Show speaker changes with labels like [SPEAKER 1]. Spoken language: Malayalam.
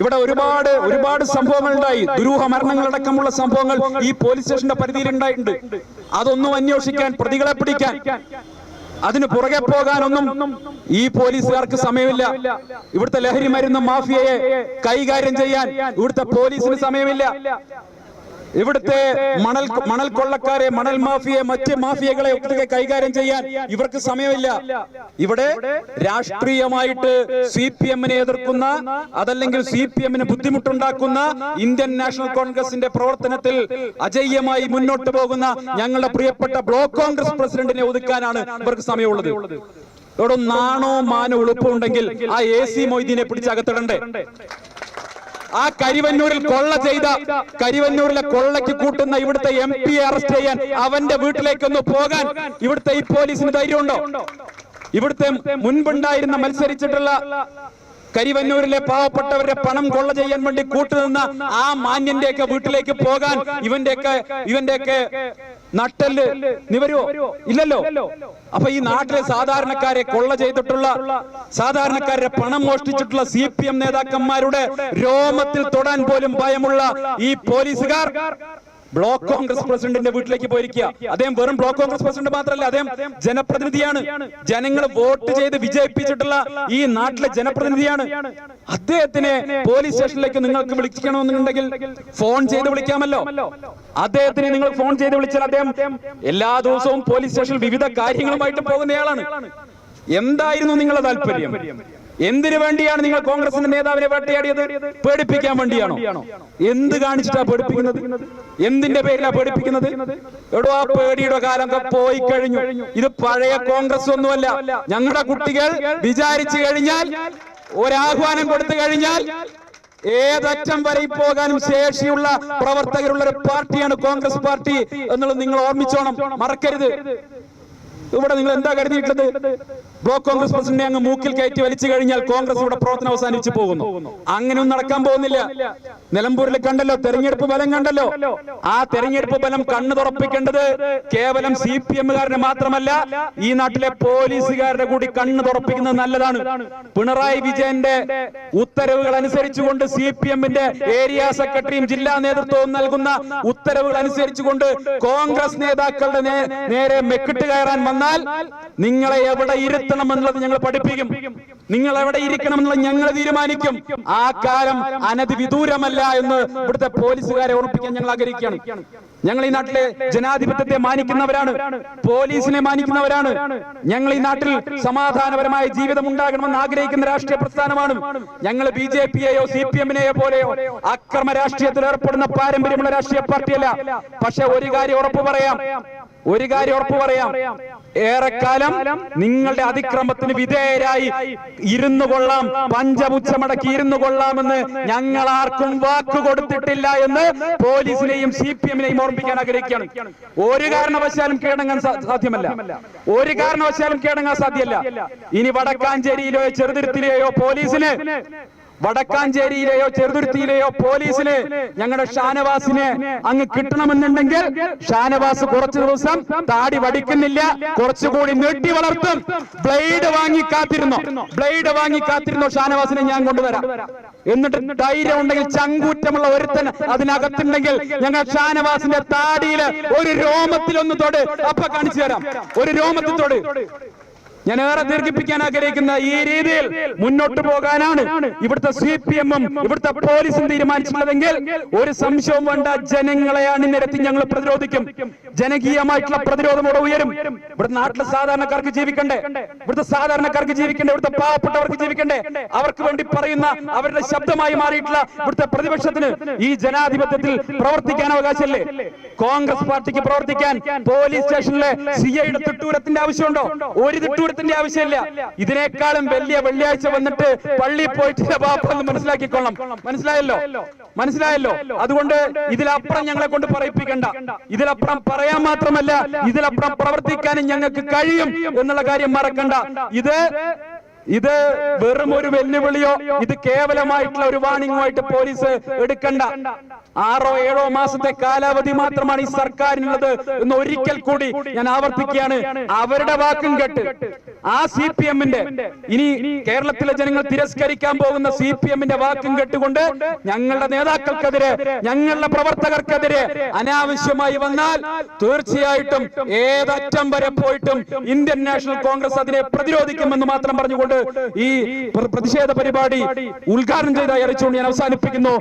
[SPEAKER 1] ഇവിടെ ഒരുപാട് ഒരുപാട് സംഭവങ്ങൾ ഉണ്ടായി ദുരൂഹ മരണങ്ങളടക്കമുള്ള സംഭവങ്ങൾ ഈ പോലീസ് സ്റ്റേഷന്റെ പരിധിയിൽ ഉണ്ടായിട്ടുണ്ട് അതൊന്നും അന്വേഷിക്കാൻ പ്രതികളെ പിടിക്കാൻ. അതിന് പുറകെ പോകാനൊന്നും ഈ പോലീസുകാർക്ക് സമയമില്ല. ഇവിടുത്തെ ലഹരി മരുന്ന് മാഫിയയെ കൈകാര്യം ചെയ്യാൻ ഇവിടുത്തെ പോലീസിന് സമയമില്ല. ഇവിടുത്തെ മണൽ മണൽ കൊള്ളക്കാരെ മണൽ മാഫിയെ മറ്റ് മാഫിയകളെ ഒക്കെ കൈകാര്യം ചെയ്യാൻ ഇവർക്ക് സമയമില്ല. ഇവിടെ രാഷ്ട്രീയമായിട്ട് സി പി എമ്മിനെ എതിർക്കുന്ന അതല്ലെങ്കിൽ സി പി എമ്മിന് ബുദ്ധിമുട്ടുണ്ടാക്കുന്ന ഇന്ത്യൻ നാഷണൽ കോൺഗ്രസിന്റെ പ്രവർത്തനത്തിൽ അജയ്യമായി മുന്നോട്ട് പോകുന്ന ഞങ്ങളുടെ പ്രിയപ്പെട്ട ബ്ലോക്ക് കോൺഗ്രസ് പ്രസിഡന്റിനെ ഒതുക്കാനാണ് ഇവർക്ക് സമയമുള്ളത്. ഇവിടെ നാണോ മാനോ എളുപ്പമുണ്ടെങ്കിൽ ആ എ സി മൊയ്തീനെ പിടിച്ചകത്തിടണ്ടേ? ആ കരിവന്നൂരിൽ കൊള്ള ചെയ്ത കരിവന്നൂരിലെ കൊള്ളയ്ക്ക് കൂട്ടുന്ന ഇവിടുത്തെ എം പി അറസ്റ്റ് ചെയ്യാൻ അവന്റെ വീട്ടിലേക്കൊന്ന് പോകാൻ ഇവിടുത്തെ ഈ പോലീസിന് ധൈര്യമുണ്ടോ? ഇവിടുത്തെ മുൻപുണ്ടായിരുന്ന മത്സരിച്ചിട്ടുള്ള കരിവന്നൂരിലെ പാവപ്പെട്ടവരുടെ പണം കൊള്ള ചെയ്യാൻ വേണ്ടി കൂട്ടുനിന്ന ആ മാന്യന്റെയൊക്കെ വീട്ടിലേക്ക് പോകാൻ ഇവന്റെയൊക്കെ ഇവന്റെയൊക്കെ നട്ടൽ നിവരോ ഇല്ലല്ലോ. അപ്പൊ ഈ നാട്ടിലെ സാധാരണക്കാരെ കൊള്ള ചെയ്തിട്ടുള്ള സാധാരണക്കാരുടെ പണം മോഷ്ടിച്ചിട്ടുള്ള സി പി എം നേതാക്കന്മാരുടെ രോമത്തിൽ തൊടാൻ പോലും ഭയമുള്ള ഈ പോലീസുകാർ ബ്ലോക്ക് കോൺഗ്രസ് പ്രസിഡന്റിന്റെ വീട്ടിലേക്ക് പോയിരിക്കുക. അദ്ദേഹം വെറും ബ്ലോക്ക് കോൺഗ്രസ് പ്രസിഡന്റ് മാത്രമല്ല അദ്ദേഹം ജനപ്രതിനിധിയാണ്. ജനങ്ങൾ വോട്ട് ചെയ്ത് വിജയിപ്പിച്ചിട്ടുള്ള ഈ നാട്ടിലെ ജനപ്രതിനിധിയാണ്. അദ്ദേഹത്തിനെ പോലീസ് സ്റ്റേഷനിലേക്ക് നിങ്ങൾക്ക് വിളിക്കണമെന്നുണ്ടെങ്കിൽ ഫോൺ ചെയ്ത് വിളിക്കാമല്ലോ. അദ്ദേഹത്തിന് നിങ്ങൾ ഫോൺ ചെയ്ത് വിളിച്ചാൽ അദ്ദേഹം എല്ലാ ദിവസവും പോലീസ് സ്റ്റേഷനിൽ വിവിധ കാര്യങ്ങളുമായിട്ട് പോകുന്നയാളാണ്. എന്തായിരുന്നു നിങ്ങളുടെ താല്പര്യം? എന്തിനു വേണ്ടിയാണ് നിങ്ങൾ കോൺഗ്രസിന്റെ നേതാവിനെ വേട്ടയാടിയത്? പേടിപ്പിക്കാൻ വേണ്ടിയാണോ? എന്ത് കാണിച്ചിട്ടാ പേടിപ്പിക്കുന്നത്? എന്തിന്റെ പേരിലാ പേടിപ്പിക്കുന്നത്? എടോ ആ പേടിയുടെ കാലം പോയി കഴിഞ്ഞു. ഇത് പഴയ കോൺഗ്രസ് ഒന്നുമല്ല. ഞങ്ങളുടെ കുട്ടികൾ വിചാരിച്ചു കഴിഞ്ഞാൽ ഒരാഹ്വാനം കൊടുത്തു കഴിഞ്ഞാൽ ഏതറ്റം വരെ പോകാനും ശേഷിയുള്ള പ്രവർത്തകരുള്ള ഒരു പാർട്ടിയാണ് കോൺഗ്രസ് പാർട്ടി എന്നുള്ളത് നിങ്ങൾ ഓർമ്മിച്ചോണം. മറക്കരുത്. ഇവിടെ നിങ്ങൾ എന്താ കരുതിയിട്ടുള്ളത്? ബ്ലോക്ക് കോൺഗ്രസ് പ്രസിഡന്റിനെ അങ്ങ് മൂക്കിൽ കയറ്റി വലിച്ചു കഴിഞ്ഞാൽ കോൺഗ്രസ് ഇവിടെ പ്രവർത്തനം അവസാനിച്ചു പോകുന്നു. അങ്ങനെയൊന്നും നടക്കാൻ പോകുന്നില്ല. നിലമ്പൂരിൽ കണ്ടല്ലോ തെരഞ്ഞെടുപ്പ് ഫലം കണ്ടല്ലോ. ആ തെരഞ്ഞെടുപ്പ് ഫലം കണ്ണു തുറപ്പിക്കേണ്ടത് കേവലം സി പി എമ്മുകാരന് മാത്രമല്ല ഈ നാട്ടിലെ പോലീസുകാരുടെ കൂടി കണ്ണു തുറപ്പിക്കുന്നത് നല്ലതാണ്. പിണറായി വിജയന്റെ ഉത്തരവുകൾ അനുസരിച്ചുകൊണ്ട് സി പി എമ്മിന്റെ ഏരിയ സെക്രട്ടറിയും ജില്ലാ നേതൃത്വവും നൽകുന്ന ഉത്തരവുകൾ അനുസരിച്ചുകൊണ്ട് കോൺഗ്രസ് നേതാക്കളുടെ നേരെ മെക്കിട്ട് കയറാൻ വന്നാൽ നിങ്ങളെ എവിടെ ഇരുത്തണം എന്നുള്ളത് ഞങ്ങൾ പഠിപ്പിക്കും. നിങ്ങൾ എവിടെ ഇരിക്കണം എന്നുള്ളത് ഞങ്ങൾ തീരുമാനിക്കും. ആ കാലം അനധി വിദൂരമല്ല എന്ന് ഇവിടുത്തെ പോലീസുകാരെ ഓർപ്പിക്കാൻ ഞങ്ങൾ ആഗ്രഹിക്കുകയാണ്. ഞങ്ങൾ ഈ നാട്ടിലെ ജനാധിപത്യത്തെ മാനിക്കുന്നവരാണ്. പോലീസിനെ മാനിക്കുന്നവരാണ്. ഞങ്ങൾ ഈ നാട്ടിൽ സമാധാനപരമായ ജീവിതം ഉണ്ടാകണമെന്ന് ആഗ്രഹിക്കുന്ന രാഷ്ട്രീയ പ്രസ്ഥാനമാണ്. ഞങ്ങൾ ബി ജെ പിയെയോ സി പി എമ്മിനെയോ പോലെയോ അക്രമ രാഷ്ട്രീയത്തിൽ ഏർപ്പെടുന്ന പാരമ്പര്യമുള്ള രാഷ്ട്രീയ പാർട്ടിയല്ല. പക്ഷെ ഒരു കാര്യം ഉറപ്പു പറയാം. ഒരു കാര്യം ഉറപ്പു പറയാം. ഏറെക്കാലം നിങ്ങളുടെ അതിക്രമത്തിന് വിധേയരായി ഇരുന്നു കൊള്ളാം. പഞ്ചപുച്ഛമടക്കി ഇരുന്നു കൊള്ളാമെന്ന് ഞങ്ങൾ ആർക്കും വാക്ക് കൊടുത്തിട്ടില്ല എന്ന് പോലീസിനെയും സി പി എമ്മിനെയും ഓർമ്മിക്കാൻ ആഗ്രഹിക്കുകയാണ്. ഒരു കാരണവശാലും കീഴടങ്ങാൻ സാധ്യമല്ല. ഒരു കാരണവശാലും കീഴടങ്ങാൻ സാധ്യമല്ല. ഇനി വടക്കാഞ്ചേരിയിലെയോ ചെറുതിരുത്തിലെയോ പോലീസിന് വടക്കാഞ്ചേരിയിലെയോ ചെറുതുരുത്തിയിലെയോ പോലീസിന് ഞങ്ങളുടെ ഷാനവാസിന് അങ്ങ് കിട്ടണമെന്നുണ്ടെങ്കിൽ ഷാനവാസ് കുറച്ചു ദിവസം താടി വടിക്കുന്നില്ല കുറച്ചുകൂടി നീട്ടി വളർത്തും. ബ്ലേഡ് വാങ്ങി കാത്തിരുന്നു? ബ്ലേഡ് വാങ്ങി കാത്തിരുന്നു ഷാനവാസിനെ ഞാൻ കൊണ്ടുവരാം? എന്നിട്ട് ധൈര്യം ഉണ്ടെങ്കിൽ ചങ്കൂറ്റമുള്ള ഒരുത്തൻ അതിനകത്തുണ്ടെങ്കിൽ ഞങ്ങൾ ഷാനവാസിന്റെ താടിയിൽ ഒരു രോമത്തിലൊന്ന് തൊട്. അപ്പൊ കാണിച്ചു തരാം. ഒരു രോമത്തിൽ തൊട്. ഞാൻ ഏറെ ദീർഘിപ്പിക്കാൻ ആഗ്രഹിക്കുന്ന ഈ രീതിയിൽ മുന്നോട്ട് പോകാനാണ് ഇവിടുത്തെ സി പി എമ്മും ഇവിടുത്തെ പോലീസും തീരുമാനിച്ചിട്ടുള്ളതെങ്കിൽ ഒരു സംശയവും വേണ്ട ജനങ്ങളെ അണിനിരത്തി ഞങ്ങൾ പ്രതിരോധിക്കും. ജനകീയമായിട്ടുള്ള പ്രതിരോധം ഇവിടെ ഉയരും. ഇവിടുത്തെ നാട്ടിലെ സാധാരണക്കാർക്ക് ജീവിക്കണ്ടേ? ഇവിടുത്തെ സാധാരണക്കാർക്ക് ജീവിക്കണ്ടേ? ഇവിടുത്തെ പാവപ്പെട്ടവർക്ക് ജീവിക്കണ്ടേ? അവർക്ക് വേണ്ടി പറയുന്ന അവരുടെ ശബ്ദമായി മാറിയിട്ടുള്ള ഇവിടുത്തെ പ്രതിപക്ഷത്തിന് ഈ ജനാധിപത്യത്തിൽ പ്രവർത്തിക്കാൻ അവകാശമല്ലേ? കോൺഗ്രസ് പാർട്ടിക്ക് പ്രവർത്തിക്കാൻ പോലീസ് സ്റ്റേഷനിലെ സി ഐയുടെ തിട്ടൂരത്തിന്റെ ആവശ്യമുണ്ടോ? ഒരു തിട്ടൂരത്തിന്റെ ആവശ്യമില്ല. ഇതിനേക്കാളും വലിയ വെള്ളിയാഴ്ച വന്നിട്ട് പള്ളി പോയിട്ട് ബാപ്പെന്ന് മനസ്സിലാക്കിക്കൊള്ളാം മനസ്സിലായല്ലോ? മനസ്സിലായല്ലോ? അതുകൊണ്ട് ഇതിലപ്പുറം ഞങ്ങളെ കൊണ്ട് പറയിപ്പിക്കണ്ട. ഇതിലപ്പുറം പറയാൻ മാത്രമല്ല ഇതിലപ്പുറം പ്രവർത്തിക്കാനും ഞങ്ങൾക്ക് കഴിയും എന്നുള്ള കാര്യം മറക്കണ്ട. ഇത് ഇത് വെറും ഒരു വെല്ലുവിളിയോ? ഇത് കേവലമായിട്ടുള്ള ഒരു വാണിംഗുമായിട്ട് പോലീസ് എടുക്കണ്ട. ആറോ ഏഴോ മാസത്തെ കാലാവധി മാത്രമാണ് ഈ സർക്കാരിനുള്ളത് എന്ന് ഒരിക്കൽ കൂടി ഞാൻ ആവർത്തിക്കുകയാണ്. അവരുടെ വാക്കും കേട്ട്. ആ സി പി എമ്മിന്റെ ഇനി കേരളത്തിലെ ജനങ്ങൾ തിരസ്കരിക്കാൻ പോകുന്ന സി പി എമ്മിന്റെ വാക്കും കേട്ടുകൊണ്ട് ഞങ്ങളുടെ നേതാക്കൾക്കെതിരെ ഞങ്ങളുടെ പ്രവർത്തകർക്കെതിരെ അനാവശ്യമായി വന്നാൽ തീർച്ചയായിട്ടും ഏതറ്റം വരെ പോയിട്ടും ഇന്ത്യൻ നാഷണൽ കോൺഗ്രസ് അതിനെ പ്രതിരോധിക്കുമെന്ന് മാത്രം പറഞ്ഞുകൊണ്ട് ഈ പ്ര- പ്രതിഷേധ പരിപാടി ഉദ്ഘാടനം ചെയ്ത അറിയിച്ചുകൊണ്ട് ഞാൻ അവസാനിപ്പിക്കുന്നു.